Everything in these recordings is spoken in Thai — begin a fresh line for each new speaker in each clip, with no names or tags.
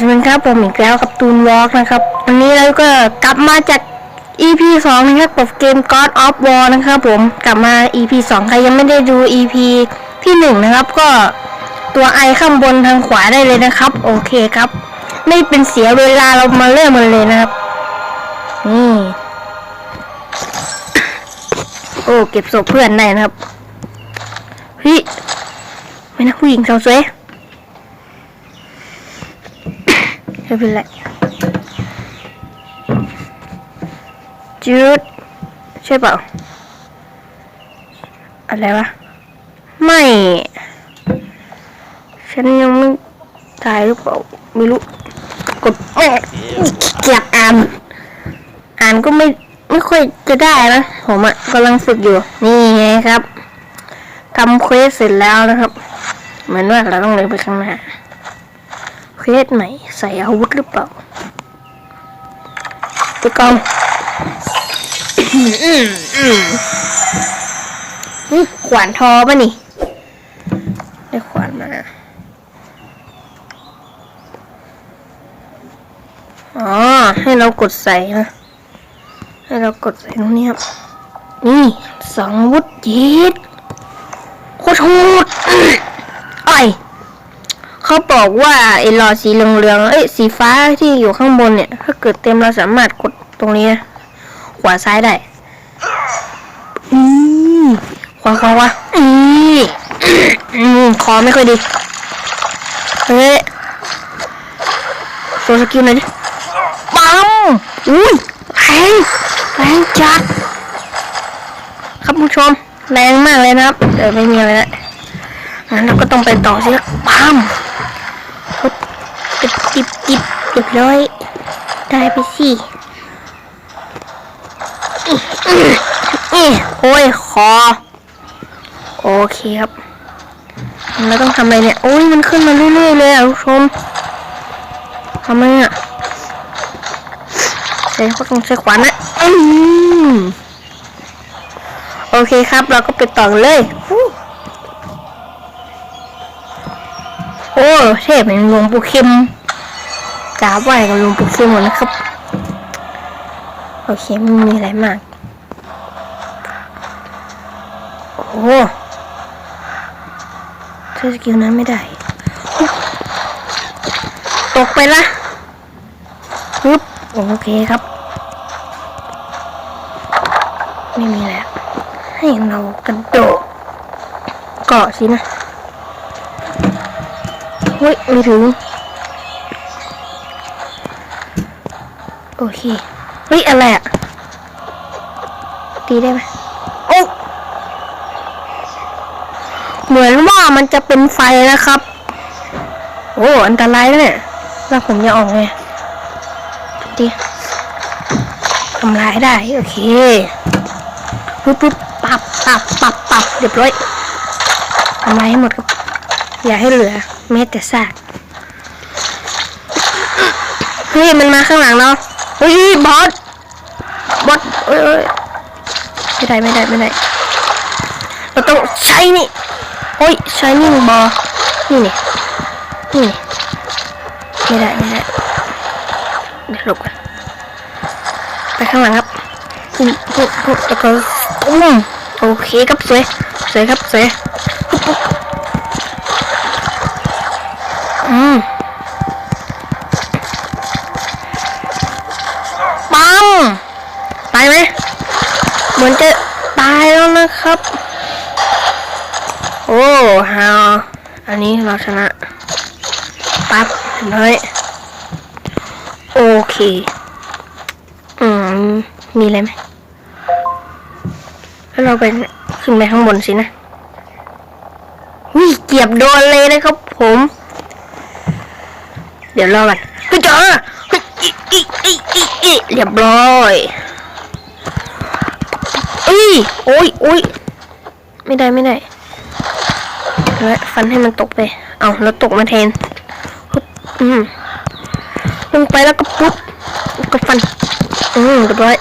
สวัสดีครับผมอีกแล้วกับตูนวอล์กนะครับ วันนี้เราก็กลับมาจาก EP สองนะครับกับเกม God of War นะครับผมกลับมา EP สองใครยังไม่ได้ดู EP ที่หนึ่งนะครับก็ตัวไอข้างบนทางขวาได้เลยนะครับ โอเคครับ ไม่เป็นเสียเวลาเรามาเริ่มมันเลยนะครับ นี่ โอ้เก็บศพเพื่อนได้นะครับเฮ้ยไม่นะผู้หญิงสาวสวย ไม่เป็นไรจืดใช่เปล่า อะไรวะ ไม่ ฉันยังไม่ตายหรือเปล่า ไม่รู้ กดแม่เกียดอ่าน อ่านก็ไม่ไม่ค่อยจะได้นะ ผมอะกำลังฝึกอยู่ นี่ไงครับทำเควสเสร็จแล้วนะครับ เหมือนว่าเราต้องเดินไปข้างหน้า เควสใหม่ใส่อาวุธหรือเปล่าตัวกองอืมขวานทอป่ะนี่ ได้ขวานมาอ๋อ ให้เรากดใส่นะ ให้เรากดใส่ตรงนี้ครับ นี่สองวุธเย็ดโคตรโหด บอกว่าไอ้หลอดสีเหลืองๆเอ้ยสีฟ้าที่อยู่ข้างบนเนี่ย ถ้าเกิดเต็มเราสามารถกดตรงนี้นะขวาซ้ายได้อืมขวาขาวะอืมอืมคอไม่ค่อยดีเฮ้ยโชว์สกิลหน่อยดิปังอุ้ยแรงแรงจัดครับผู้ชมแรงมากเลยนะครับเดี๋ยวไม่มีอะไรแล้วงั้นเราก็ต้องไปต่อสิครับปั๊ม จิบจิบจิบเรียบร้อย ได้ไปสิอื้ออื้โอ้ยคอ โอเคครับเราต้องทำอะไรเนี่ย โอ้ยมันขึ้นมาเรื่อยๆเลยอะทุกชมทำไมอะใช้ก็ต้องใช้ขวานนะอืมโอเคครับ เราก็ไปต่อเลย โอ้ เทพเป็นหลวงปู่เข้ม กราบไหวกับลวงปู่เข้มหมดนะครับ โอเคไม่มีอะไรมาก โอ้ใช้สกิลนั้นไม่ได้ ตกไปละปึ๊บโอเคครับ ไม่มีแล้ว ให้เรากระโดดเกาะสินะเฮ้ยไม่ถึง เค เฮ้ย อะไรอะตีได้ไหมโอ้เหมือนว่ามันจะเป็นไฟนะครับ โอ้ อันตรายนะเนี่ยแล้วผมจะออกไงดีทำลายได้ โอเคปุ๊บปุ๊บปับปับปับปับเรียบร้อยทำลายให้หมดครับ อย่าให้เหลือแม้แต่ซากเฮ้ย มันมาข้างหลังเราเฮ้ยบอสบอสเอ้ยไม่ได้ไม่ได้ไม่ได้เราต้องใช้นี่โอ้ยใช้นี่บอนี่นี่นี่ไม่ได้ไม่ได้เดี๋ยวหลบกันไปข้างหลังครับปุ๊บปุ๊บปุ๊บแล้วก็ตุ้มโอเคครับสวยสวยครับสวยปุ๊บปุ๊บอืม อเคอืม มีอะไรไหมแล้วเราไปขึ้นไปข้างบนสินะวิเกียบโดนเลยนะครับผม เดี๋ยวรอกันเฮ้ยเจอเฮ้ยอีอีอีอีอีเรียบร้อยเอ้ยโอ้ยโอ้ยไม่ได้ไม่ได้เฮ้ยฟันให้มันตกไป เอาแล้วตกมาแทนฮึบอืมลงไปแล้วก็ปุ๊บ มเรียบร้อย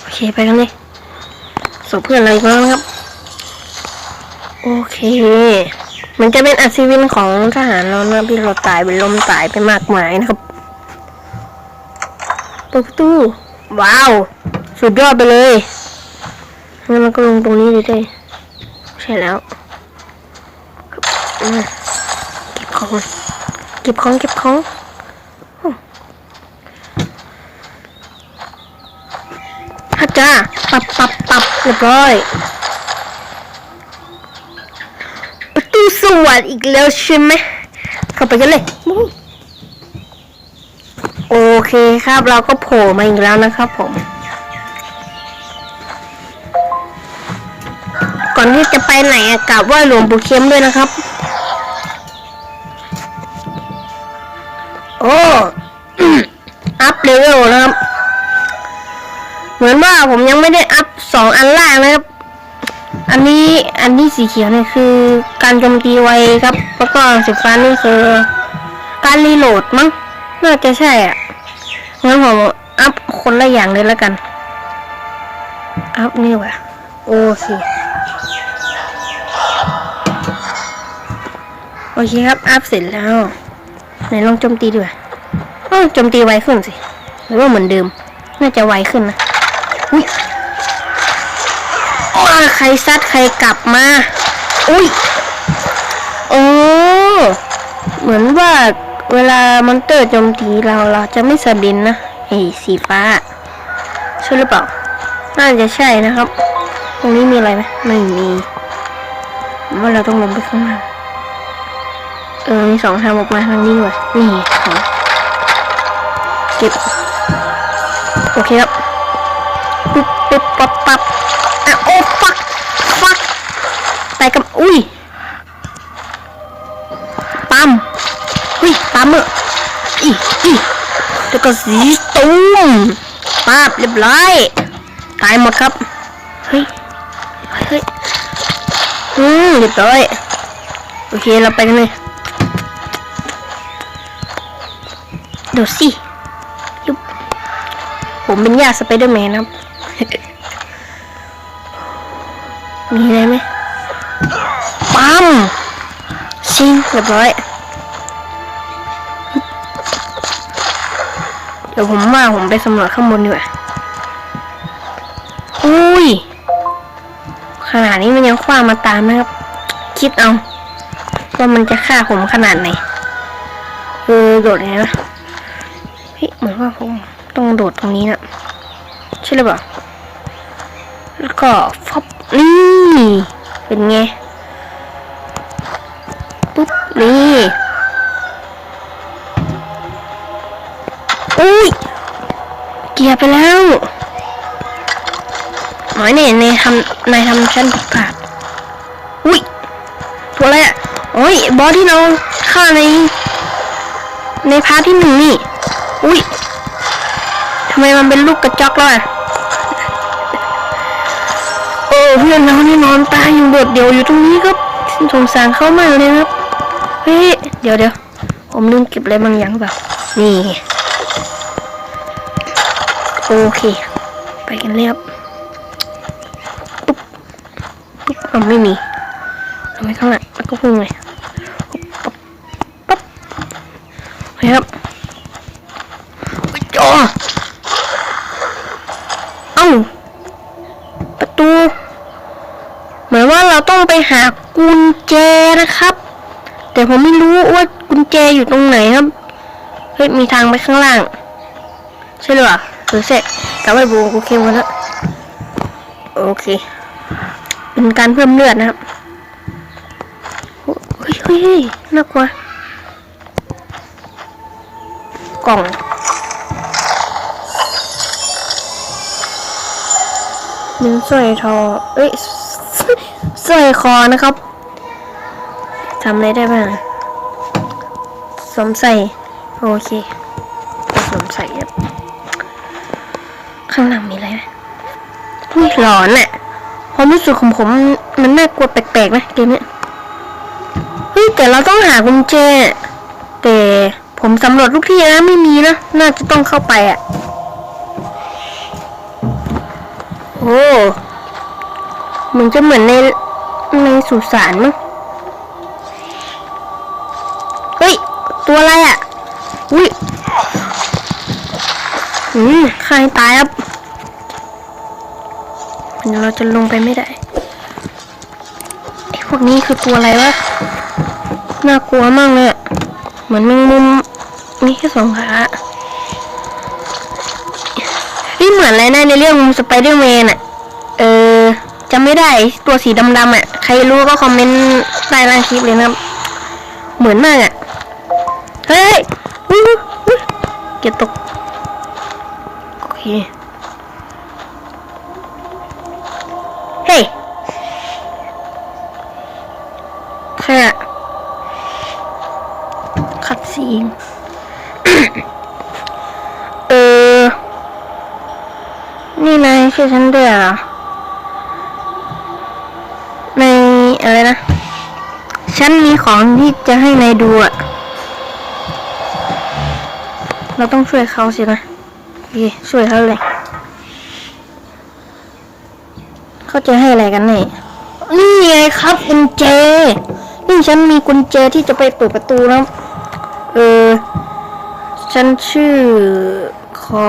โอเคไปกันเลยส่งเพื่อนอะไรมาแล้วนะครับ โอเค มันจะเป็นอัศวินของทหารเรานะที่เราตายเป็นลมตายไปมากมายนะครับเปิดประตูว้าว สุดยอดไปเลยงั้นเราก็ลงตรงนี้เลยได้ใช่แล้วเก็บของ เก็บของเก็บของอืม ฮัจจ้าปับปับปับเรียบร้อย ประตูสวรรค์อีกแล้วใช่ไหมเข้าไปกันเลย โอเคครับเราก็โผล่มาอีกแล้วนะครับผม ก่อนที่จะไปไหนอะกราบไหว่าหลวงปู่เข้มด้วยนะครับ โอ้ อัพเลเวลนะครับเหมือนว่า ผมยังไม่ได้อัพสองอันล่างนะครับ อันนี้อันที่สีเขียวเนี่ยคือการโจมตีไวครับ แล้วก็สีฟ้านี่คือ การรีโหลดมั้งน่าจะใช่อะงั้นผมอัพคนละอย่างเลยแล้วกัน อัพนี่ว่ะโอเคโอเคครับ อัพเสร็จแล้ว ไหนลองโจมตีดีกว่าอ้โจมตีไวขึ้นสิ หรือว่าเหมือนเดิม น่าจะไวขึ้นนะ อุ้ยว่าใครซัดใครกลับมา อุ้ยโอ้เหมือนว่าเวลามอนเตอร์โจมตีเราเราจะไม่สะบินนะไอ้สีฟ้าใช่หรือเปล่า น่าจะใช่นะครับ ตรงนี้มีอะไรไหมไม่มีว่าเราต้องลงไปข้างล่างเออมีสองทางออกมาทางนี้ด้วยนี่เก็บโอเคครับ ปุ๊บปุ๊บปั๊บปั๊บอะโอ้ฟักฟักไปกับอุ้ยปั๊มอุ้ยปั๊มเอออีอีแล้วก็สีตุ้มปั๊บเรียบร้อยตายหมดครับเฮ้ยเฮ้ยอืมเรียบร้อยโอเคเราไปกันเลยเดี๋ยวสิยุบผมเป็นญาติสไปเดอร์แมนครับ มีอะไรไหมปั๊มชิงเรียบร้อยเดี๋ยวผมว่าผมไปสำรวจข้างบนดีกว่าอุ้ย ขนาดนี้มันยังคว้ามาตามนะครับ คิดเอา ว่ามันจะฆ่าผมขนาดไหนเออโดดไงนะเฮ้ยเหมือนว่าผมต้องโดดตรงนี้นะใช่หรือเปล่า ก็ฟับนี่ เป็นไง ปุ๊บ นี่อุ้ย เกียร์ไปแล้วหมอยเนี่ยในทำนายทำชั้นผิดพลาดอุ้ยตัวอะไรอะโอ้ย บอสที่เราฆ่าใน ในพาร์ทที่หนึ่งนี่ อุ้ยทำไมมันเป็นลูกกระจอกแล้วอะ เพื่อนเรานี่นอนตายอยู่โดดเดี่ยวอยู่ตรงนี้ครับสงสารเขามากเลยครับ เฮ้ย เดี๋ยวเดี๋ยวผมลืมเก็บอะไรบางอย่างหรือเปล่านี่ โอเค ไปกันเลยครับปุ๊บปุ๊บอ๋อไม่มีทำไมข้างหลังแล้วก็พุ่งเลยปุ๊บปุ๊บโอเคครับอุ๊ยอ๋อเอ้า ประตู เหมือนว่าเรา ต้องไปหากุญแจนะครับ แต่ผมไม่รู้ว่ากุญแจอยู่ตรงไหนครับ เฮ้ย มีทางไปข้างล่าง ใช่หรือเปล่าหรือเสร็จกลับไปบูกูเข้มกันแล้วโอเค เป็นการเพิ่มเลือดนะครับเฮ้ยเฮ้ยน่ากลัวกล่องเนื้อสร้อยทอเอ้ย สสร้อยคอนะครับทำอะไรได้บ้างสวมใส่ โอเคสวมใส่ครับข้างหลังมีอะไรไหมอุ้ยหลอนอะความรู้สึกของผมมันน่ากลัวแปลกๆนะเกมนี้เฮ้ยแต่เราต้องหากุญแจแต่ผมสำรวจทุกที่นะไม่มีนะน่าจะต้องเข้าไปอะโอ้มันจะเหมือนใน ในสุสานมั้งเฮ้ย ตัวอะไรอะ อุ้ยอืมใครตายครับเดี๋ยวเราจะลงไปไม่ได้ไอ้พวกนี้คือตัวอะไรวะ น่ากลัวมากเลยเหมือนแมงมุมนี่แค่สองขาที่เหมือนอะไรนะในเรื่องสไปเดอร์แมนอะเออจำไม่ได้ตัวสีดำๆอะ ใครรู้ก็คอมเมนต์ใต้ล่างคลิปเลยนะครับ เหมือนมากอะเฮ้ยเกียตก โอเค เฮ้ยแค่คัดซีนเออ นี่นายช่วยฉันด้วยเหรอ ใน อะไรนะ ฉันมีของที่จะให้นายดูอะเราต้องช่วยเขาสินะโอเคช่วยเขาเลย เขาจะให้อะไรกันเนี่ยนี่ไงครับกุญแจ นี่ฉันมีกุญแจที่จะไปเปิดประตูแล้ว เออ ฉันชื่อคอ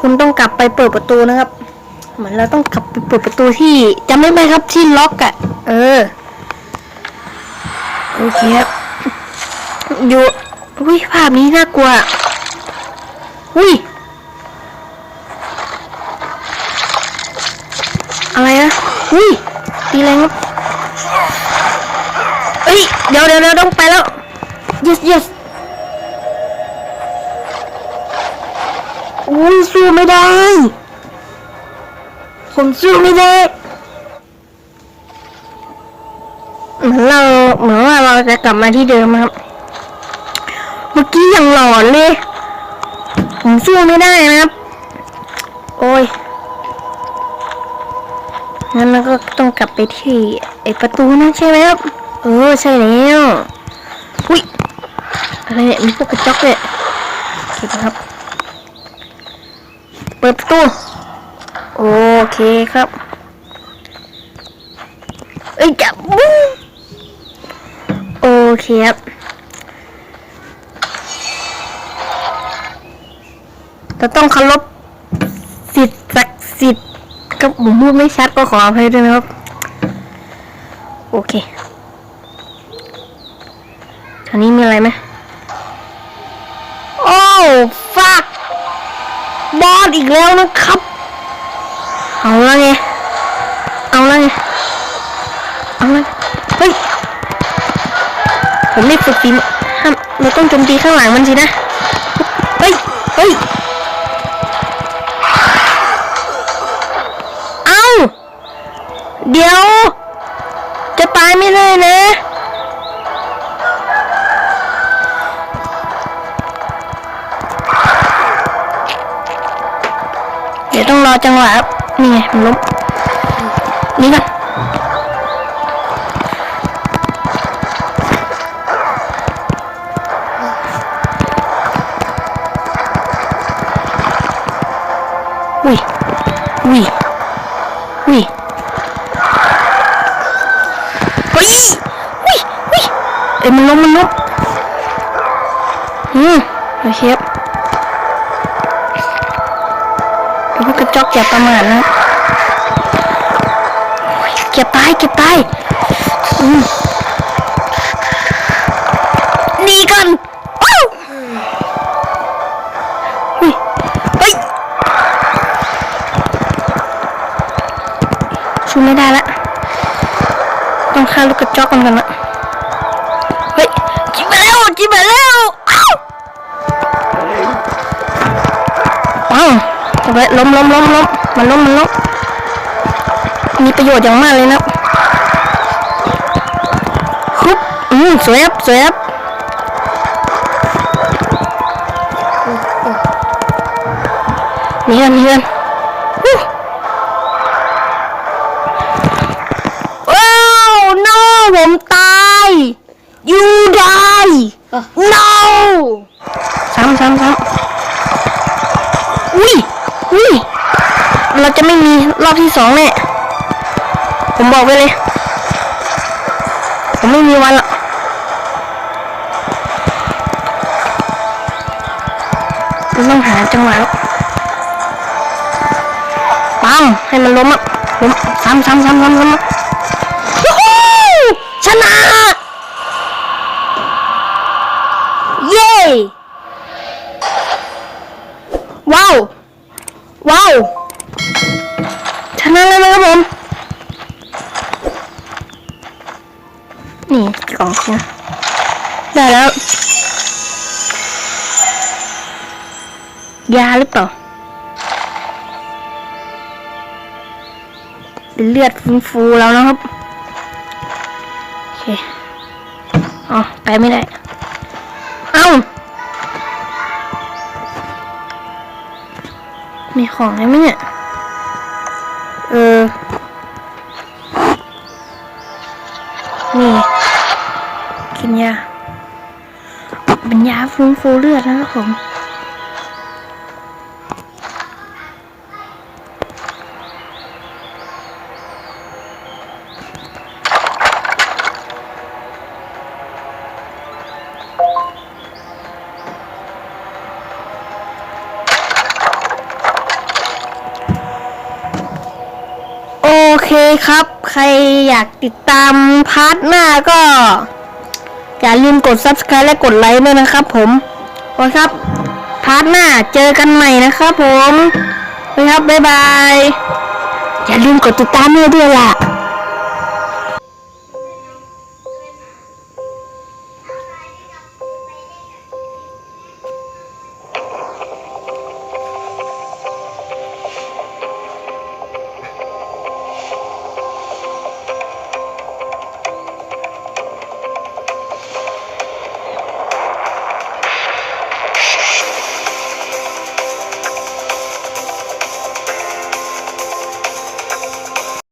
คุณต้องกลับไปเปิดประตูนะครับ เหมือนเราต้องกลับไปเปิดประตูที่จำได้ไหมครับที่ล็อกอะ่ะ เออ โอเคครับอยู่อุ้ยภาพนี้น่ากลัว อุ้ย อะไรนะอุ้ยตีแรงครับเอ้ย เดี๋ยวเดี๋ยวเดี๋ยวต้องไปแล้ว yes yes อุ้ยสู้ไม่ได้ ผมสู้ไม่ได้เหมือนเราเหมือนว่าเราจะกลับมาที่เดิมครับ เมื่อกี้ยังหลอนเลย ผมสู้ไม่ได้นะครับ โอ้ยงั้นเราก็ต้องกลับไปที่ไอประตูนั่นใช่ไหมครับเออใช่แล้วอุ้ยอะไรเนี่ยมีพวกกระจกเลยโอเคครับ เปิดประตู เคครับเอ้ยจับบู๊โอเคครับเราต้องเคารพสิทธิ์ศักดิ์สิทธิ์ก็ผมพูดไม่ชัดก็ขออภัยด้วยนะครับ โอเคทางนี้มีอะไรไหมโอ้ฟักบอสอีกแล้วนะครับ ผมรีบฝึกฝีมือห้ามเราต้องโจมตีข้างหลังมันสินะ เฮ้ย เฮ้ย เอาเดี๋ยว จะตายไม่ได้นะ เดี๋ยวต้องรอจังหวะครับ นี่ไงมันล้มนี่กัน มันล้มมันล้มอืมโอเคครับไอ้พวกกระจอกอย่าประมาทนะอยเก็บตายเก็บตายอืมหนีกันอ้าวเฮ้ยชูไม่ได้ละต้องฆ่าลูกกระจอกกันกันละ เอาไปล้มล้มล้มล้มมันล้มมันล้มมีประโยชน์อย่างมากเลยนะคุบอืมสวยครับสวยครับหนี่กันหนี่กันฮู้ว้าว no ผมตาย you die no รอบที่สองแน่ผมบอกไปเลย ผมไม่มีวันละมันต้องหาจังหวะแล้วปังให้มันล้มอะล้มซ้ำซ้ำซ้ำซ้ำซ้ำชนะ ยาหรือเปล่า เลือดฟูๆแล้วนะครับ โอเค อ๋อ ไปไม่ได้ เอ้า มีของอะไรไหมเนี่ย เออ นี่ กินยาเป็นยาฟื้นฟูเลือดนะครับผม คครับ ใครอยากติดตามพาร์ทหน้าก็ อย่าลืมกด subscribe และกดไลค์ด้วยนะครับผมโอเคครับ พาร์ทหน้าเจอกันใหม่นะครับผมไปครับบ๊ายบาย อย่าลืมกดติดตามด้วยด้วยล่ะ